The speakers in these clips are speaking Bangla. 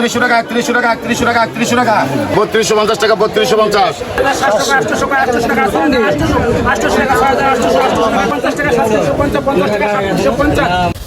একত্রিশশো টাকা একত্রিশশো টাকা একত্রিশশো টাকা একত্রিশশো টাকা। বত্রিশশো পঞ্চাশ টাকা বত্রিশশো পঞ্চাশ।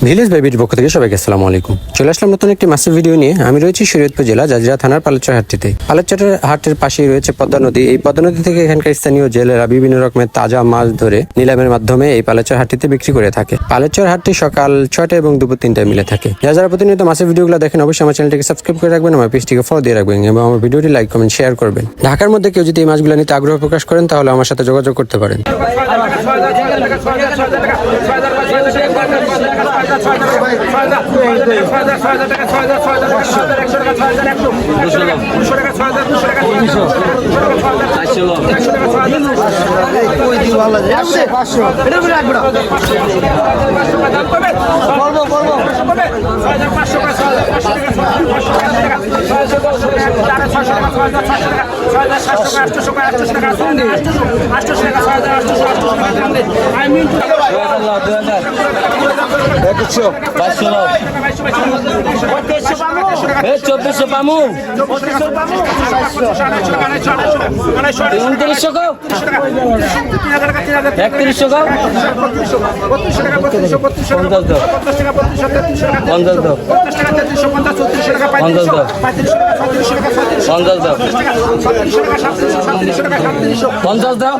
ভিলেজ বেবির পক্ষ থেকে সবাইকে আসসালামু আলাইকুম। চলে আসলাম নতুন একটি মাসিভ ভিডিও নিয়ে। আমি রয়েছি শরীয়তপুর জেলা জাজিরা থানার পালাচর হাটটিতে। পালাচরের হাটের পাশেই রয়েছে পদ্মা নদী। এই পদ্মা নদী থেকে এখানকার স্থানীয় জেলেরা বিভিন্ন রকমের তাজা মাছ ধরে নিলামের মাধ্যমে এই পালাচর হাটটিতে বিক্রি করে থাকে। পালাচর হাটটি সকাল ছয়টা এবং দুপুর তিনটায় মিলে থাকে। যারা যারা প্রতিনিয়ত মাসের ভিডিওগুলো দেখেন অবশ্যই আমার চ্যানেলটিকে সাবস্ক্রাইব করে রাখবেন, আমার পেজটিকে ফলো দিয়ে রাখবেন এবং আমার ভিডিওটি লাইক কমেন্ট শেয়ার করবেন। ঢাকার মধ্যে কেউ যদি এই মাছগুলো নিতে আগ্রহ প্রকাশ করেন, তাহলে আমার সাথে যোগাযোগ করতে পারেন। টাকা ছয়শো টাকা ছয় হাজার ছয়শো টাকা ছয় হাজার সাতশো টাকা আটশোশো টাকা আটশোশো টাকা আটশো টাকা ছয় হাজার আটশোশো আটশোশো টাকা আমি একশো বাইশশো চব্বিশশো পামু। উনত্রিশশো কো একত্রিশশো কো পঞ্চাশ দো পঞ্চাশ দো পঞ্চাশ দো পঞ্চাশ দো পঞ্চাশ দো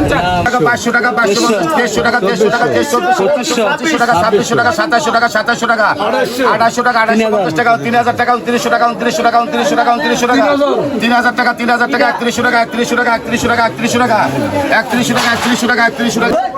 পঞ্চাশ দো পাঁচশো টাকা পাঁচশো দেড়শো টাকা দেড়শো টাকা দেড়শো পঁচিশশো টাকা ছাব্বিশশো টাকা সাতাশশো টাকা সাতাশশো টাকা আঠাশশো টাকা আঠাশশো পঞ্চাশ টাকা তিন হাজার টাকা উনত্রিশশো টাকা উনত্রিশশো টাকা উনত্রিশশো টাকা উনত্রিশশো টাকা তিন হাজার টাকা তিন হাজার টাকা একত্রিশশো টাকা একত্রিশশো টাকা একত্রিশশো টাকা একত্রিশশো টাকা একত্রিশশো টাকা একত্রিশশো টাকা একত্রিশশো টাকা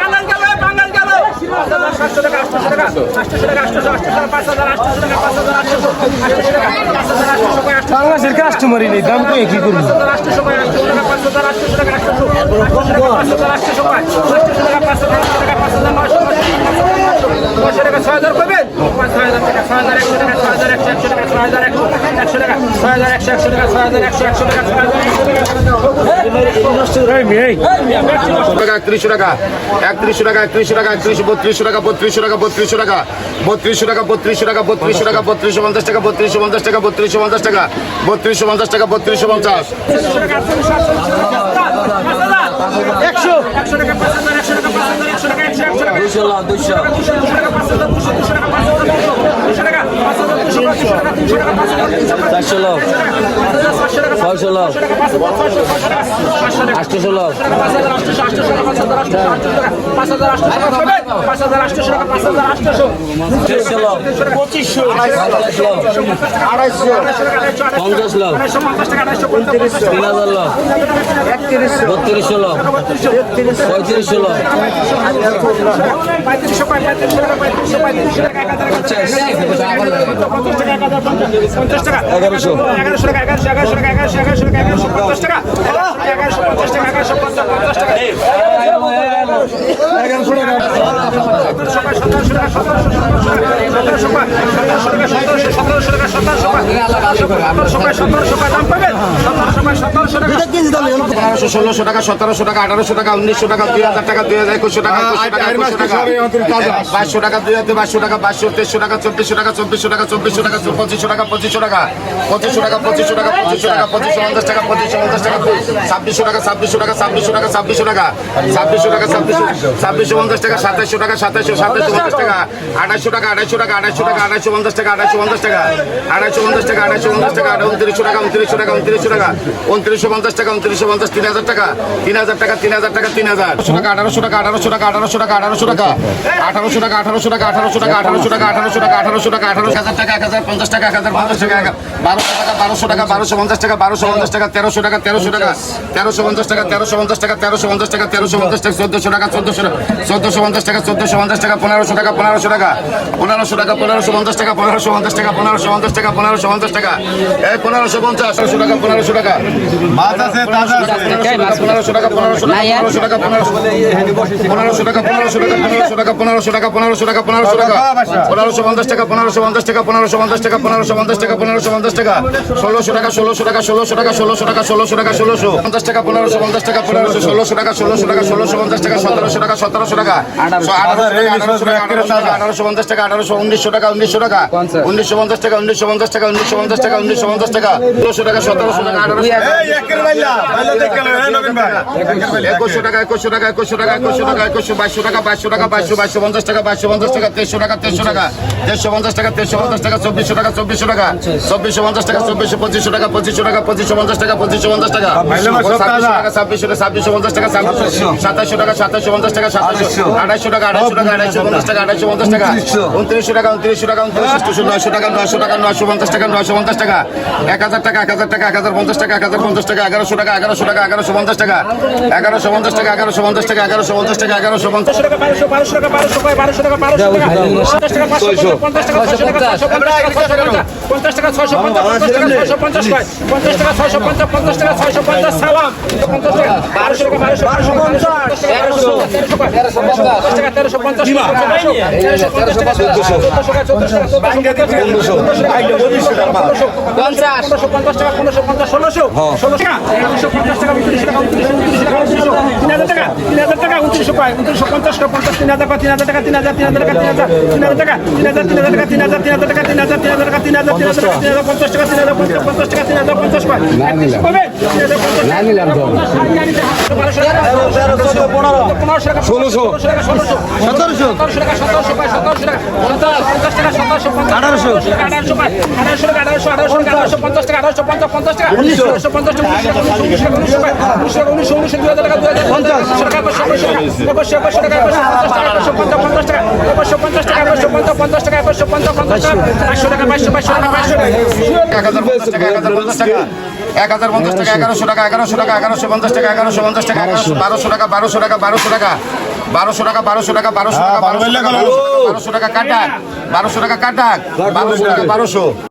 পাঁচ হাজার আটশো টাকা পাঁচ বাংলাদেশের কাস্টমারই নেই দাম কয়ে কি করব আটশো টাকা পাঁচ হাজার আটশো টাকা আটশো পাঁচ হাজার টাকা আটশো টাকা পাঁচ হাজার আটশো টাকা পাঁচ হাজার নশো নশো ছয় হাজার পাবেন ছয় হাজার টাকা ছয় হাজার একশো টাকা ছয় হাজার একশো একশো টাকা ছয় হাজার একশো একশো টাকা ছয় হাজার একশো একশো টাকা ছয় হাজার একশো একশো টাকা ছয় টাকা একত্রিশশো টাকা একত্রিশশো টাকা একত্রিশশো টাকা একত্রিশশো বত্রিশশো টাকা বত্রিশশো টাকা বত্রিশশো টাকা বত্রিশশো টাকা বত্রিশশো টাকা বত্রিশশো টাকা বত্রিশশো পঞ্চাশ টাকা বত্রিশশো পঞ্চাশ টাকা বত্রিশশো পঞ্চাশ টাকা বত্রিশশো পঞ্চাশ টাকা বত্রিশশো পঞ্চাশ একশো একশো টাকা পাঁচ হাজার একশো টাকা পাঁচ হাজার একশো টাকা একশো একশো টাকা দুশো টাকা দুশো টাকা পাঁচ হাজার দুশো দুশো টাকা পাঁচ হাজার চারশো লোক ছয়শো লোক আটশো লোক পঁচিশশো আড়াইশো পঞ্চাশ লোক তিন হাজার লোক বত্রিশশো লোক পঁয়ত্রিশশো লোক পঞ্চাশ এগারোশো এগারোশো টাকা এগারোশো এগারোশো টাকা এগারোশো এগারোশো টাকা এগারোশো পঞ্চাশ টাকা এগারোশো পঞ্চাশ টাকা এগারোশো পঞ্চাশ টাকা এগারোশো টাকা সতেরোশো টাকা সতেরোশো টাকা পনেরোশো ষোলোশো টাকা সতেরোশো টাকা আঠারোশো টাকা উনিশশো টাকা দুই হাজার টাকা দুই হাজার একুশশো টাকা একুশশো টাকা টাকা। বাইশশো টাকা দুই হাজার বাইশশো টাকা বাইশশো তেইশশো টাকা চব্বিশশো টাকা চব্বিশশো টাকা চব্বিশশো টাকা পঁচিশশো টাকা পঁচিশশো টাকা পঁচিশশো টাকা পঁচিশশো টাকা পঁচিশশো টাকা পঁচিশশো পঞ্চাশ টাকা পঁচিশশো পঞ্চাশ টাকা ছাব্বিশশো টাকা ছাব্বিশশো টাকা ছাব্বিশশো টাকা ছাব্বিশশো টাকা ছাব্বিশশো টাকা ছাব্বিশশো ছাব্বিশশো পঞ্চাশ টাকা সাতাশশো টাকা সাতাশশো সাতাশশো পঞ্চাশ টাকা আড়াইশো টাকা আড়াইশো টাকা আড়াইশো টাকা আড়াইশো পঞ্চাশ টাকা আড়াইশো পঞ্চাশ টাকা আড়াইশো পঞ্চাশ টাকা আড়াইশো পঞ্চাশ টাকা উনত্রিশশো টাকা উনত্রিশশো টাকা উনত্রিশশো টাকা উনত্রিশশো পঞ্চাশ টাকা উনত্রিশশো পঞ্চাশ তিন হাজার টাকা তিন হাজার টাকা তিন হাজার টাকা তিন হাজার টাকা আঠারোশো টাকা আঠারোশো টাকা আঠারোশো টাকা আঠারোশো টাকা আঠারোশো টাকা আঠারোশো টাকা আঠারোশো টাকা আঠারোশো টাকা আঠারোশো টাকা আঠারোশো টাকা আঠারোশো হাজার টাকা এক হাজার পঞ্চাশ টাকা এক হাজার পঞ্চাশ টাকা বারোশো টাকা বারোশো টাকা বারোশো পঞ্চাশ টাকা বারোশো পঞ্চাশ টাকা তেরোশো টাকা তেরোশো টাকা তেরোশো পঞ্চাশ টাকা তেরোশো পঞ্চাশ টাকা তেরোশো পঞ্চাশ টাকা তেরোশো পঞ্চাশ টাকা চোদ্দশো টাকা চোদ্দশো চোদ্দশো পঞ্চাশ টাকা চোদ্দশো পঞ্চাশ টাকা পনেরোশো টাকা পনেরোশো টাকা পনেরোশো টাকা পনেরোশো পঞ্চাশ টাকা পনেরোশো পঞ্চাশ টাকা পনেরোশো পঞ্চাশ টাকা পনেরোশো পঞ্চাশ টাকা এই পনেরোশো পঞ্চাশ টাকা পনেরোশো টাকা মাছ আছে তাজা আছে পনেরোশো টাকা পনেরোশো টাকা পনেরোশো টাকা পনেরোশো টাকা পনেরোশো টাকা পনেরোশো টাকা পনেরোশো টাকা পনেরোশো পঞ্চাশ টাকা পনেরোশো পঞ্চাশ টাকা পনেরোশো পঞ্চাশ টাকা পনেরোশো পঞ্চাশ টাকা পনেরোশো পঞ্চাশ টাকা ষোলোশো টাকা ষোলোশো টাকা ষোলোশো টাকা ষোলোশো টাকা ষোলোশো টাকা ষোলোশো পঞ্চাশ টাকা পনেরোশো পঞ্চাশ টাকা পনেরোশো ষোলোশো টাকা ষোলোশো টাকা ষোলোশো পঞ্চাশ টাকা সতেরোশো টাকা সতেরোশো টাকা আঠারোশো টাকা আঠারোশো টাকা আঠারোশো পঞ্চাশ টাকা আঠারোশো উনিশশো টাকা উনিশশো টাকা উনিশশো পঞ্চাশ টাকা উনিশশো পঞ্চাশ টাকা উনিশশো পঞ্চাশ টাকা উনিশশো পঞ্চাশ টাকা ষোলোশো টাকা সতেরোশো টাকা একুশশো টাকা একুশশো টাকা একুশশো টাকা একুশশো টাকা একুশশো বাইশশো টাকা বাইশশো টাকা বাইশশো বাইশশো পঞ্চাশ টাকা বাইশশো পঞ্চাশ টাকা তেইশশো টাকা তেইশশো টাকা তেইশশো পঞ্চাশ টাকা তেইশশো পঞ্চাশ টাকা চব্বিশশো টাকা চব্বিশশো টাকা চব্বিশশো পঞ্চাশ টাকা চব্বিশশো পঁচিশশো টাকা পঁচিশশো টাকা পঁচিশশো পঞ্চাশ টাকা পঁচিশশো পঞ্চাশ টাকা ছাব্বিশশো টাকা ছাব্বিশশো পঞ্চাশ টাকা ছাব্বিশশো সাতাশশো টাকা সাতাশশো পঞ্চাশ টাকা সাতাশশো আড়াইশো টাকা আড়াইশো টাকা আড়াইশো পঞ্চাশ টাকা আড়াইশো পঞ্চাশ টাকা উনত্রিশশো টাকা উনত্রিশশো টাকা উনত্রিশশো নয়শো টাকা নয়শো টাকা নয়শো পঞ্চাশ টাকা নয়শো পঞ্চাশ টাকা এক হাজার টাকা এক হাজার টাকা এক হাজার পঞ্চাশ টাকা এক হাজার পঞ্চাশ টাকা এগারোশো টাকা এগারোশো টাকা এগারোশো পঞ্চাশ টাকা এগারোশো পঞ্চাশ টাকা এগারোশো পঞ্চাশ টাকা এগারোশো পঞ্চাশ টাকা এগারোশো পঞ্চাশ টাকা পঞ্চাশ টাকা ছয়শো পঞ্চাশ পঞ্চাশ টাকা ছয়শো পঞ্চাশ পঞ্চাশ টাকা ছয়শো পঞ্চাশ পঞ্চাশ টাকা টাকা বারোশো পঞ্চাশ টাকা না নিলাম তো ষোলোশো। সতেরোশো। আঠারোশো। পঞ্চাশ। একশো একশো টাকা একশো পঞ্চাশ টাকা একশো পঞ্চাশ টাকা একশো পঞ্চাশ পঞ্চাশ টাকা একশো পঞ্চাশ পঞ্চাশ টাকা একশো টাকা বাইশশো বাইশশো টাকা বাইশশো টাকা এক হাজার পঞ্চাশ টাকা এক হাজার পঞ্চাশ টাকা এক হাজার পঞ্চাশ টাকা এগারোশো টাকা এগারোশো টাকা এগারোশো পঞ্চাশ টাকা এগারোশো পঞ্চাশ টাকা এগারোশো বারোশো টাকা বারোশো টাকা বারোশো টাকা বারোশো টাকা বারোশো টাকা বারোশো টাকা বারোশো টাকা বারোশো টাকা কাটাক বারোশো টাকা কাটাক বারোশো টাকা বারোশো